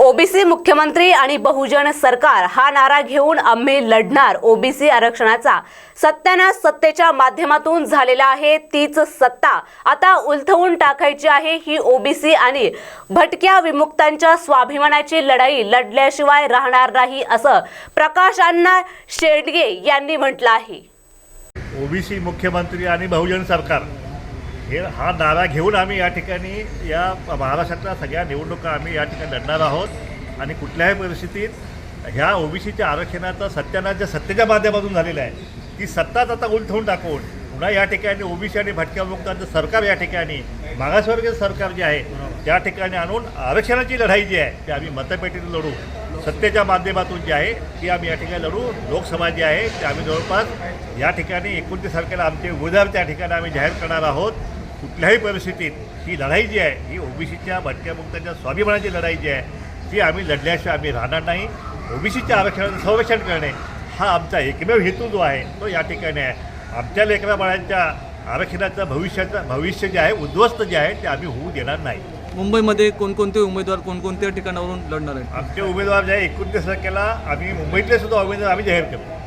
OBC मुख्यमंत्री आणि बहुजन सरकार हा नारा घेऊन आम्ही लढणार. ओबीसी आरक्षणाचा सत्यानाश सत्तेच्या माध्यमातून झालेला आहे. तीच सत्ता आता उलथवून टाकायची आहे ही ओबीसी आणि भटक्या विमुक्तांच्या स्वाभिमानाची लढाई लढल्याशिवाय राहणार नाही असं प्रकाश अण्णा शेडगे यांनी म्हटलं आहे. ओबीसी मुख्यमंत्री आणि बहुजन सरकार हे हा नारा घेऊन आम्ही या ठिकाणी या महाराष्ट्रातल्या सगळ्या निवडणुका आम्ही या ठिकाणी लढणार आहोत. आणि कुठल्याही परिस्थितीत ह्या ओबीसीच्या आरक्षणाचा सत्यानाश ज्या सत्तेच्या माध्यमातून झालेला आहे ती सत्ताच आता उलथवून टाकून पुन्हा या ठिकाणी ओबीसी आणि भटक्या मुक्तांचं सरकार या ठिकाणी मागासवर्गीय सरकार जे आहे त्या ठिकाणी आणून आरक्षणाची लढाई जी आहे ती आम्ही मतपेटीने लढू. सत्तेच्या माध्यमातून जी आहे ती आम्ही या ठिकाणी लढू. लोकसभा जी आहे ती आम्ही जवळपास या ठिकाणी एकोणतीस तारखेला आमचे उमेदवार त्या ठिकाणी आम्ही जाहीर करणार आहोत. कुठल्याही परिस्थितीत ही लढाई जी आहे ही ओबीसीच्या भटक्या मुक्तांच्या स्वाभिमानाची लढाई जी आहे ती आम्ही लढल्याशिवाय आम्ही राहणार नाही. ओबीसीच्या आरक्षणाचं संरक्षण करणे हा आमचा एकमेव हेतू जो आहे तो या ठिकाणी आहे. आमच्या लेकराबाळांच्या आरक्षणाचं भविष्याचं भविष्य जे आहे उद्ध्वस्त जे आहे ते आम्ही होऊ देणार नाही. मुंबईमध्ये कोणकोणते उमेदवार कोणकोणत्या ठिकाणावरून लढणार आहेत? आमचे उमेदवार जे आहे एकोणतीस तारखेला आम्ही मुंबईतले सुद्धा उमेदवार आम्ही जाहीर केलो.